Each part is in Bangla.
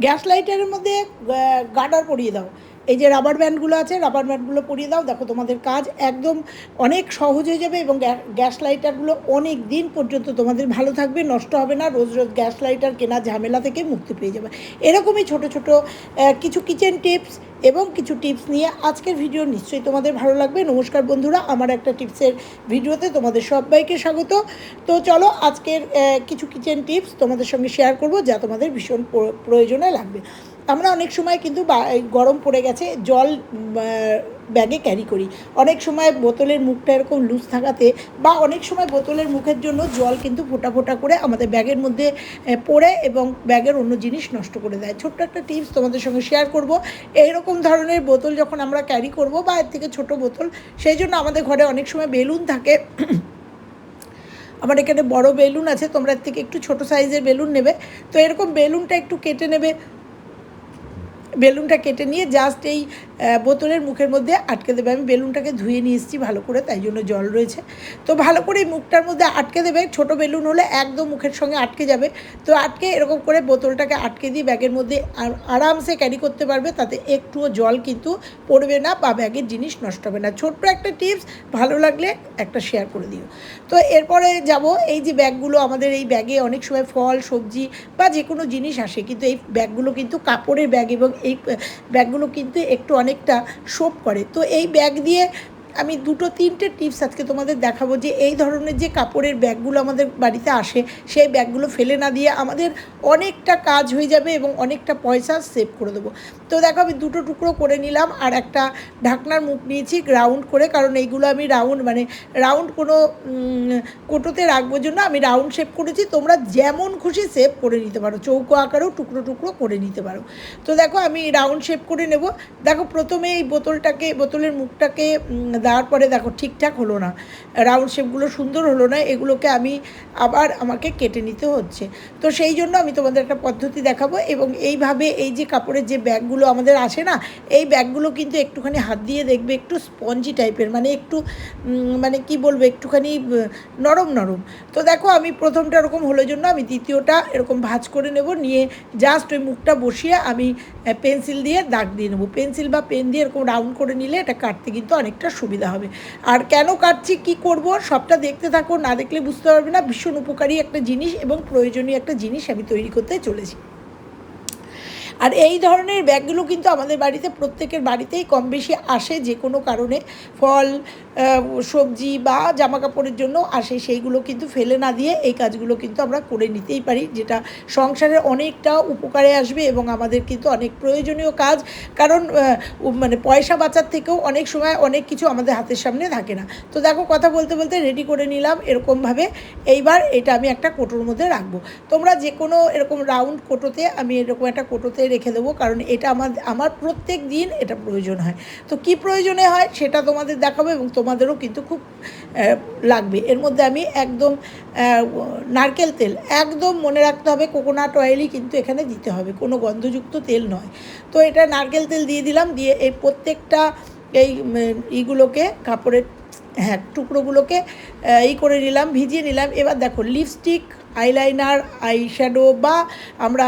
গ্যাস লাইটারের মধ্যে গার্ডার পরিয়ে দাও। এই যে রাবার ব্যান্ডগুলো আছে রাবার ব্যান্ডগুলো পরিয়ে দাও, দেখো তোমাদের কাজ একদম অনেক সহজ হয়ে যাবে এবং গ্যাস লাইটারগুলো অনেক দিন পর্যন্ত তোমাদের ভালো থাকবে, নষ্ট হবে না, রোজ রোজ গ্যাস লাইটার কেনা ঝামেলা থেকে মুক্তি পেয়ে যাবে। এরকমই ছোট ছোট কিছু কিচেন টিপস এবং কিছু টিপস নিয়ে আজকের ভিডিও নিশ্চয়ই তোমাদের ভালো লাগবে। নমস্কার বন্ধুরা, আমার একটা টিপসের ভিডিওতে তোমাদের সবাইকে স্বাগত। তো চলো আজকের কিছু কিচেন টিপস তোমাদের সঙ্গে শেয়ার করব যা তোমাদের ভীষণ প্রয়োজনে লাগবে। আমরা অনেক সময় কিন্তু গরম পড়ে গেছে, জল ব্যাগে ক্যারি করি। অনেক সময় বোতলের মুখটা এরকম লুজ থাকাতে বা অনেক সময় বোতলের মুখের জন্য জল কিন্তু ফোটা ফোটা করে আমাদের ব্যাগের মধ্যে পড়ে এবং ব্যাগের অন্য জিনিস নষ্ট করে দেয়। ছোট্ট একটা টিপস তোমাদের সঙ্গে শেয়ার করব। এইরকম ধরনের বোতল যখন আমরা ক্যারি করব বা এর থেকে ছোট বোতল, সেই জন্য আমাদের ঘরে অনেক সময় বেলুন থাকে। আমার এখানে বড় বেলুন আছে, তোমরা এর থেকে একটু ছোট সাইজের বেলুন নেবে। তো এরকম বেলুনটা একটু কেটে নেবে। বেলুনটা কেটে নিয়ে জাস্ট এই বোতলের মুখের মধ্যে আটকে দেবে। আমি বেলুনটাকে ধুয়ে নিয়ে এসেছি ভালো করে, তাই জন্য জল রয়েছে। তো ভালো করে এই মুখটার মধ্যে আটকে দেবে। ছোট বেলুন হলে একদম মুখের সঙ্গে আটকে যাবে। তো আটকে এরকম করে বোতলটাকে আটকে দিয়ে ব্যাগের মধ্যে আর- আরামসে ক্যারি করতে পারবে, তাতে একটুও জল কিন্তু পড়বে না বা ব্যাগের জিনিস নষ্ট হবে না। ছোট্ট একটা টিপস ভালো লাগলে একটা শেয়ার করে দিও। তো এরপরে যাব, এই যে ব্যাগগুলো, আমাদের এই ব্যাগে অনেক সময় ফল, সবজি বা যে কোনো জিনিস আসে, কিন্তু এই ব্যাগগুলো কিন্তু কাপড়ের ব্যাগ এবং এই ব্যাগগুলো কিন্তু একটু অনেকটা শোপ করে। তো এই ব্যাগ দিয়ে আমি দুটো, তিনটে টিপস আজকে তোমাদের দেখাবো যে এই ধরনের যে কাপড়ের ব্যাগগুলো আমাদের বাড়িতে আসে, সেই ব্যাগগুলো ফেলে না দিয়ে আমাদের অনেকটা কাজ হয়ে যাবে এবং অনেকটা পয়সা সেভ করে দেবো। তো দেখো আমি দুটো টুকরো করে নিলাম আর একটা ঢাকনার মুখ নিয়েছি রাউন্ড করে, কারণ এইগুলো আমি রাউন্ড মানে রাউন্ড কোনো কোটোতে রাখবার জন্য আমি রাউন্ড শেপ করেছি, তোমরা যেমন খুশি সেভ করে নিতে পারো, চৌকো আকারেও টুকরো টুকরো করে নিতে পারো। তো দেখো আমি রাউন্ড শেপ করে নেব। দেখো প্রথমে এই বোতলটাকে, বোতলের মুখটাকে দেওয়ার পরে দেখো ঠিকঠাক হলো না। রাউন্ড শেপগুলো সুন্দর হলো না, এগুলোকে আমি আবার আমাকে কেটে নিতে হচ্ছে। তো সেই জন্য আমি তোমাদের একটা পদ্ধতি দেখাবো এবং এইভাবে এই যে কাপড়ের যে ব্যাগগুলো আমাদের আসে না, এই ব্যাগগুলো কিন্তু একটুখানি হাত দিয়ে দেখবে একটু স্পঞ্জি টাইপের মানে একটু মানে কি বলব, একটুখানি নরম নরম। তো দেখো আমি প্রথমটা এরকম হলো জন্য আমি দ্বিতীয়টা এরকম ভাঁজ করে নেব, নিয়ে জাস্ট ওই মুখটা বসিয়ে আমি পেন্সিল দিয়ে দাগ দিয়ে নেব। পেন্সিল বা পেন দিয়ে এরকম রাউন্ড করে নিলে এটা কাটতে কিন্তু অনেকটা সুবিধা। হবে। আর কেন কাটছি, কি করব, সবটা দেখতে থাকো, না দেখলে বুঝতে পারবে না। ভীষণ উপকারী একটা জিনিস এবং প্রয়োজনীয় একটা জিনিস আমি তৈরি করতে চলেছি। আর এই ধরনের ব্যাগগুলো কিন্তু আমাদের বাড়িতে, প্রত্যেকের বাড়িতেই কম বেশি আসে যে কোনো কারণে। ফল সবজি বা জামা কাপড়ের জন্য আসে, সেইগুলো কিন্তু ফেলে না দিয়ে এই কাজগুলো কিন্তু আমরা করে নিতেই পারি, যেটা সংসারের অনেকটা উপকারে আসবে এবং আমাদের কিন্তু অনেক প্রয়োজনীয় কাজ, কারণ মানে পয়সা বাঁচার থেকেও অনেক সময় অনেক কিছু আমাদের হাতের সামনে থাকে না। তো দেখো, কথা বলতে বলতে রেডি করে নিলাম এরকমভাবে। এইবার এটা আমি একটা কোটোর মধ্যে রাখব। তোমরা যে কোনো এরকম রাউন্ড কোটোতে আমি এরকম একটা কোটোতে রেখে দেবো, কারণ এটা আমার আমার প্রত্যেক দিন এটা প্রয়োজন হয়। তো কি প্রয়োজনে হয় সেটা তোমাদের দেখাবো এবং তোমাদেরও কিন্তু খুব লাগবে। এর মধ্যে আমি একদম নারকেল তেল একদম মনে রাখতে হবে, কোকোনাট অয়েলই কিন্তু এখানে দিতে হবে, কোনো গন্ধযুক্ত তেল নয়। তো এটা নারকেল তেল দিয়ে দিলাম, দিয়ে এই প্রত্যেকটা এই ইগুলোকে, কাপড়ের হ্যাঁ টুকরোগুলোকে আহ, ই করে নিলাম ভিজিয়ে নিলাম। এবার দেখো লিপস্টিক আইলাইনার আই শ্যাডো বা আমরা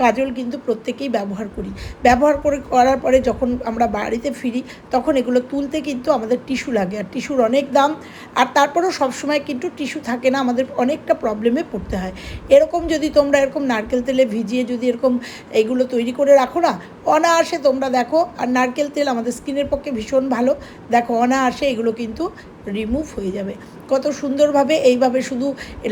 কাজল কিন্তু প্রত্যেকেই ব্যবহার করি। ব্যবহার করে করার পরে যখন আমরা বাড়িতে ফিরি তখন এগুলো তুলতে কিন্তু আমাদের টিস্যু লাগে। আর টিস্যুর অনেক দাম আর তারপরেও সবসময় কিন্তু টিস্যু থাকে না আমাদের অনেকটা প্রবলেমে পড়তে হয়। এরকম যদি তোমরা এরকম নারকেল তেলে ভিজিয়ে যদি এরকম এইগুলো তৈরি করে রাখো না অনায়াসে তোমরা দেখো আর নারকেল তেল আমাদের স্কিনের পক্ষে ভীষণ ভালো। দেখো অনায়াসে এগুলো কিন্তু রিমুভ হয়ে যাবে। কত সুন্দরভাবে এইভাবে শুধু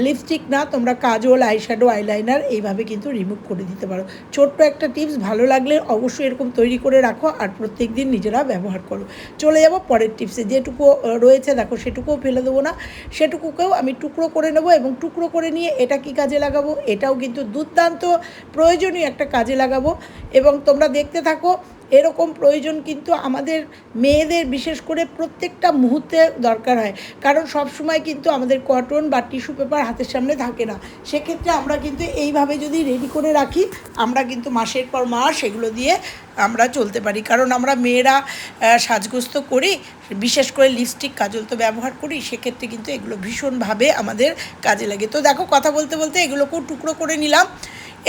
লিপস্টিক না, তোমরা কাজল আইশ্যাডো আইলাইনার এইভাবে কিন্তু রিমুভ করে দিতে পারো। ছোট্ট একটা টিপস ভালো লাগলে অবশ্যই এরকম তৈরি করে রাখো আর প্রত্যেক দিন নিজেরা ব্যবহার করো। চলে যাব পরের টিপসে যেটুকু রয়েছে, দেখো, সেটুকুও ফেলে দেবো না। সেটুকুকেও আমি টুকরো করে নেব এবং টুকরো করে নিয়ে এটা কি কাজে লাগাবো? এটাও কিন্তু দুর্দান্ত প্রয়োজনীয় একটা কাজে লাগাবো। এবং তোমরা দেখতে থাকো এরকম প্রয়োজন কিন্তু আমাদের মেয়েদের বিশেষ করে প্রত্যেকটা মুহূর্তে দরকার হয়। কারণ সব সময় কিন্তু আমাদের কটন বা টিস্যু পেপার হাতের সামনে থাকে না। সেক্ষেত্রে আমরা কিন্তু এইভাবে যদি রেডি করে রাখি, আমরা কিন্তু মাসের পর মাস এগুলো দিয়ে আমরা চলতে পারি। কারণ আমরা মেয়েরা সাজগ্রস্ত করি, বিশেষ করে লিপস্টিক কাজল তো ব্যবহার করি, সেক্ষেত্রে কিন্তু এগুলো ভীষণভাবে আমাদের কাজে লাগে। তো দেখো, কথা বলতে বলতে এগুলোকেও টুকরো করে নিলাম।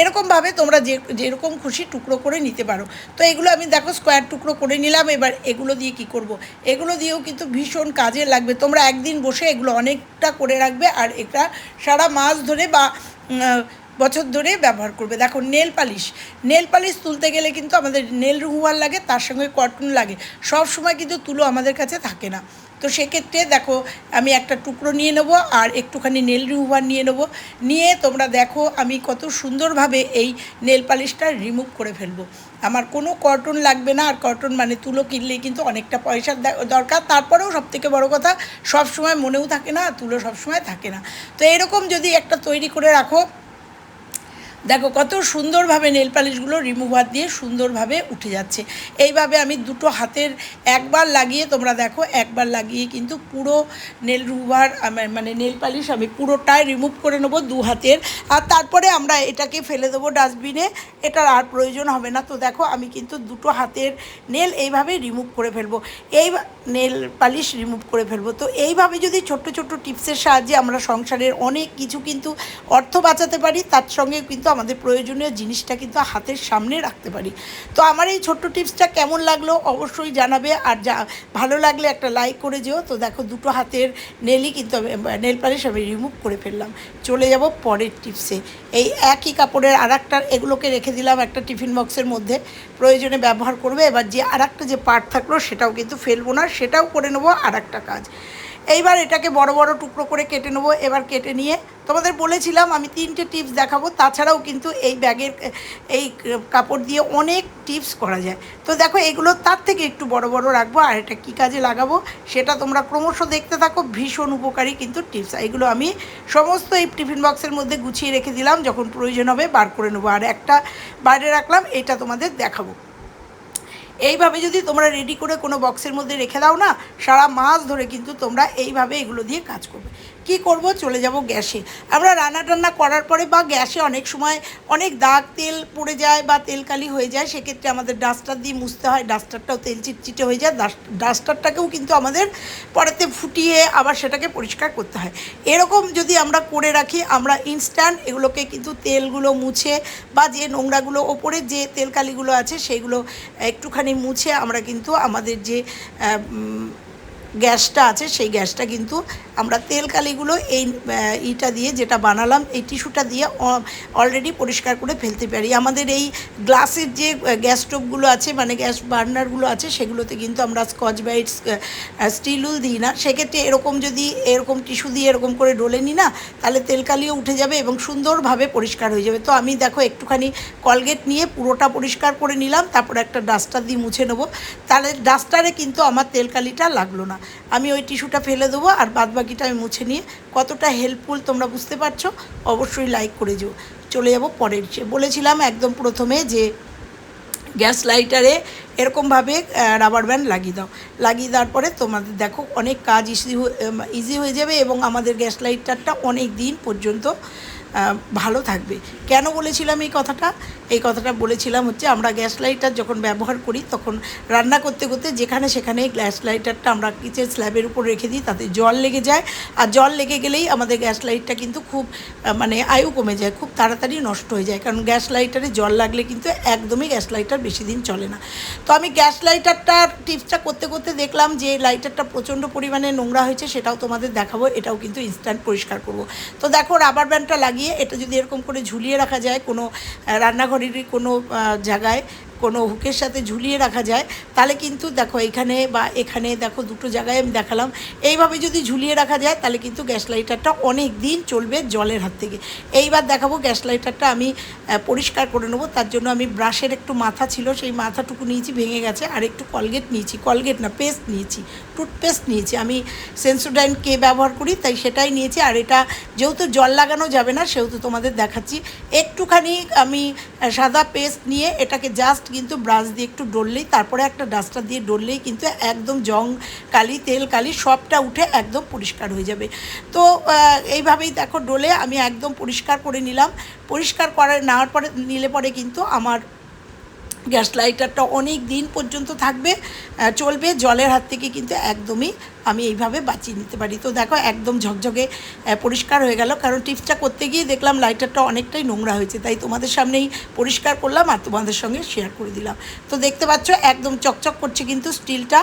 এরকমভাবে তোমরা যে, যেরকম খুশি টুকরো করে নিতে পারো তো এগুলো আমি দেখো স্কোয়ার টুকরো করে নিলাম, এবার এগুলো দিয়ে কি করব। এগুলো দিয়েও কিন্তু ভীষণ কাজে লাগবে তোমরা একদিন বসে এগুলো অনেকটা করে রাখবে, আর এটা সারা মাস ধরে বা বছর ধরে ব্যবহার করবে। দেখো, নেল পালিশ। নেল পালিশ তুলতে গেলে কিন্তু আমাদের নেল রিমুভার লাগে, তার সঙ্গে কটন লাগে। সব সময় কিন্তু তুলো আমাদের কাছে থাকে না। তো সেক্ষেত্রে দেখো, আমি একটা টুকরো নিয়ে নেব আর একটুখানি নেল রিমুভার নিয়ে নেব। নিয়ে তোমরা দেখো, আমি কত সুন্দরভাবে এই নেল পালিশটা রিমুভ করে ফেলব। আমার কোনো কটন লাগবে না, আর কটন মানে তুলো কিনলেই কিন্তু অনেকটা পয়সার দরকার। তারপরেও সব থেকে বড়ো কথা, সব সময় মনেও থাকে না, তুলো সব সময় থাকে না। তো এরকম যদি একটা তৈরি করে রাখো দেখো, কত সুন্দরভাবে নেল পালিশগুলো রিমুভার দিয়ে সুন্দরভাবে উঠে যাচ্ছে। এইভাবে আমি দুটো হাতের একবার লাগিয়ে, তোমরা দেখো, একবার লাগিয়ে কিন্তু পুরো নেল রিমুভার মানে নেল পালিশ আমি পুরোটাই রিমুভ করে নেব দু হাতের। আর তারপরে আমরা এটাকে ফেলে দেবো ডাস্টবিনে এটার আর প্রয়োজন হবে না। তো দেখো, আমি কিন্তু দুটো হাতের নেল এইভাবে রিমুভ করে ফেলব। এই নেল পালিশ রিমুভ করে ফেলব। তো এইভাবে যদি ছোট্ট ছোট্ট টিপসের সাহায্যে আমরা সংসারের অনেক কিছু কিন্তু অর্থ বাঁচাতে পারি, তার সঙ্গে কিন্তু আমাদের প্রয়োজনীয় জিনিসটা কিন্তু হাতের সামনে রাখতে পারি। তো আমার এই ছোট্ট টিপসটা কেমন লাগল অবশ্যই জানাবে। আর যা, ভালো লাগলে একটা লাইক করে যেও। তো দেখো দুটো হাতের নেলই কিন্তু নেল পালিশ আমি রিমুভ করে ফেললাম। চলে যাব পরের টিপসে। এই একই কাপড়ের আর এগুলোকে রেখে দিলাম একটা টিফিন বক্সের মধ্যে। প্রয়োজনে ব্যবহার করবে। এবার যে আর যে পার্ট থাকল সেটাও কিন্তু ফেলব না, সেটাও করে নেব আর একটা কাজ। এইবার এটাকে বড় বড় টুকরো করে কেটে নেব, এবার কেটে নিয়ে। তোমাদের বলেছিলাম, আমি তিনটে টিপস দেখাবো, তাছাড়াও কিন্তু এই ব্যাগের, এই কাপড় দিয়ে অনেক টিপস করা যায়। তো দেখো, এগুলো তার থেকে একটু বড় বড় রাখব, আর এটা কী কাজে লাগাবো, সেটা তোমরা ক্রমশ দেখতে থাকো, ভীষণ উপকারী কিন্তু টিপস। এগুলো আমি সমস্ত এই টিফিন বক্সের মধ্যে গুছিয়ে রেখে দিলাম, যখন প্রয়োজন হবে বার করে নেব। আর একটা বাইরে রাখলাম, এটা তোমাদের দেখাবো। এইভাবে যদি তোমরা রেডি করে কোনো বক্সের মধ্যে রেখে দাও না, সারা মাস ধরে কিন্তু তোমরা এইভাবে এগুলো দিয়ে কাজ করবে। কি করব? চলে যাব গ্যাসে। আমরা রান্না টান্না করার পরে বা গ্যাসে অনেক সময় অনেক দাগ তেল পড়ে যায় বা তেল কালি হয়ে যায়, সেক্ষেত্রে আমাদের ডাস্টার দিয়ে মুছতে হয়। ডাস্টারটাও তেল চিটচিটে হয়ে যায়। ডাস্টারটাকেও কিন্তু আমাদের পরেতে ফুটিয়ে আবার সেটাকে পরিষ্কার করতে হয়। এরকম যদি আমরা করে রাখি, আমরা ইনস্ট্যান্ট এগুলোকে কিন্তু তেলগুলো মুছে বা যে নোংরাগুলো ওপরে যে তেলকালিগুলো আছে সেইগুলো একটুখানি মুছে আমরা কিন্তু আমাদের যে গ্যাসটা আছে, সেই গ্যাসটা কিন্তু আমরা তেল কালিগুলো এই ইটা দিয়ে যেটা বানালাম, এই টিস্যুটা দিয়ে অলরেডি পরিষ্কার করে ফেলতে পারি। আমাদের এই গ্লাসের যে গ্যাস স্টোভগুলো আছে মানে গ্যাস বার্নারগুলো আছে, সেগুলোতে কিন্তু আমরা স্কচ ব্রাইট স্টিলুল দিই না। সেক্ষেত্রে এরকম যদি এরকম টিস্যু দিয়ে এরকম করে ডলে নিই না, তাহলে তেল কালিও উঠে যাবে এবং সুন্দরভাবে পরিষ্কার হয়ে যাবে। তো আমি দেখো একটুখানি কলগেট নিয়ে পুরোটা পরিষ্কার করে নিলাম, তারপর একটা ডাস্টার দিয়ে মুছে নেব। তাহলে ডাস্টারে কিন্তু আমার তেল কালিটা লাগল না। আমি ওই টিস্যুটা ফেলে দেবো আর বাদ বাকিটা আমি মুছে নিয়ে কতটা হেল্পফুল তোমরা বুঝতে পারছ, অবশ্যই লাইক করে যেও চলে যাব পরের বলেছিলাম একদম প্রথমে যে গ্যাস লাইটারে এরকমভাবে রাবার ব্যান্ড লাগিয়ে দাও। লাগিয়ে দেওয়ার পরে তোমাদের দেখো অনেক কাজ ইজি ইজি হয়ে যাবে এবং আমাদের গ্যাস লাইটারটা অনেক দিন পর্যন্ত ভালো থাকবে। কেন বলেছিলাম এই কথাটা? এই কথাটা বলেছিলাম হচ্ছে আমরা গ্যাস লাইটার যখন ব্যবহার করি, তখন রান্না করতে করতে যেখানে সেখানে গ্যাস লাইটারটা আমরা কিচেন স্ল্যাবের উপর রেখে দিই, তাতে জল লেগে যায়। আর জল লেগে গেলেই আমাদের গ্যাস লাইটটা কিন্তু খুব মানে আয়ু কমে যায়, খুব তাড়াতাড়ি নষ্ট হয়ে যায়। কারণ গ্যাস লাইটারে জল লাগলে কিন্তু একদমই গ্যাস লাইটার বেশি দিন চলে না। তো আমি গ্যাস লাইটারটার টিপসটা করতে করতে দেখলাম যে লাইটারটা প্রচণ্ড পরিমাণে নোংরা হয়েছে, সেটাও তোমাদের দেখাবো, এটাও কিন্তু ইনস্ট্যান্ট পরিষ্কার করব। তো দেখো রাবার ব্যান্ডটা লাগিয়ে এটা যদি এরকম করে ঝুলিয়ে রাখা যায় কোনো রান্নাঘরেরই কোনো জায়গায় কোনো হুকের সাথে ঝুলিয়ে রাখা যায়, তাহলে কিন্তু দেখো এখানে বা এখানে দেখো দুটো জায়গায় আমি দেখালাম। এইভাবে যদি ঝুলিয়ে রাখা যায়, তাহলে কিন্তু গ্যাস লাইটারটা অনেক দিন চলবে জলের হাত থেকে। এইবার দেখাবো গ্যাস লাইটারটা আমি পরিষ্কার করে নেব, তার জন্য আমি ব্রাশের একটু মাথা ছিল, সেই মাথাটুকু নিয়েছি, ভেঙে গেছে, আর একটু কলগেট নিয়েছি, কলগেট না, পেস্ট নিয়েছি, টুথপেস্ট নিয়েছি। আমি সেন্সোডাইন কে ব্যবহার করি, তাই সেটাই নিয়েছি, আর এটা যেহেতু জল লাগানো যাবে না, সেহেতু তোমাদের দেখাচ্ছি। একটুখানি আমি সাদা পেস্ট নিয়ে এটাকে জাস্ট কিন্তু ব্রাশ দিয়ে একটু ডললেই, তারপরে একটা ডাস্টার দিয়ে ডললেই কিন্তু একদম জং কালি, তেল কালি সবটা উঠে একদম পরিষ্কার হয়ে যাবে। তো এইভাবেই দেখো ডলে আমি একদম পরিষ্কার করে নিলাম। পরিষ্কার করে নেওয়ার পরে, নিলে পরে কিন্তু আমার গ্যাস লাইটারটা অনেক দিন পর্যন্ত থাকবে চলবে, জলের হাত থেকে কিন্তু একদমই আমি এইভাবে বাঁচিয়ে নিতে পারি। তো দেখো, একদম ঝকঝকে পরিষ্কার হয়ে গেল, কারণ টিপসটা করতে গিয়ে দেখলাম লাইটারটা অনেকটাই নোংরা হয়েছে, তাই তোমাদের সামনেই পরিষ্কার করলাম আর তোমাদের সঙ্গে শেয়ার করে দিলাম। তো দেখতে পাচ্ছ, একদম চকচক করছে কিন্তু স্টিলটা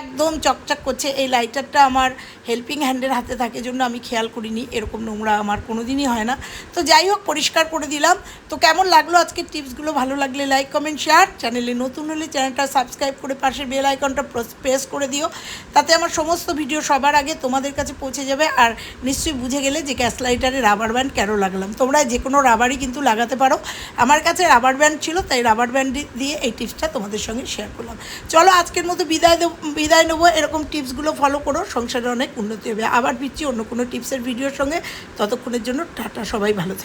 একদম চকচক করছে। এই লাইটারটা আমার হেল্পিং হ্যান্ডের হাতে থাকে জন্য আমি খেয়াল করিনি, এরকম নোংরা আমার কোনো দিনই হয় না। তো যাই হোক, পরিষ্কার করে দিলাম। তো কেমন লাগল আজকের টিপসগুলো ভালো লাগলে লাইক কমেন্ট শেয়ার চ্যানেলে নতুন হলে চ্যানেলটা সাবস্ক্রাইব করে পাশে বেল আইকনটা প্রেস করে দিও। তাতে আমার সমস্ত ভিডিও সবার আগে তোমাদের কাছে পৌঁছে যাবে। আর নিশ্চয়ই বুঝে গেলে যে গ্যাস লাইটারে রাবার ব্যান্ড কেন লাগলাম। তোমরা যে কোনো রাবারই কিন্তু লাগাতে পারো। আমার কাছে রাবার ব্যান্ড ছিল, তাই রাবার ব্যান্ড দিয়ে এই টিপসটা তোমাদের সঙ্গে শেয়ার করলাম। চলো, আজকের মতো বিদায় দেব বিদায় নেব। এরকম টিপসগুলো ফলো করো, সংসারে অনেক উন্নতি হবে। আবার দিচ্ছি অন্য কোনো টিপসের ভিডিওর সঙ্গে। ততক্ষণের জন্য টাটা, সবাই ভালো থাকে।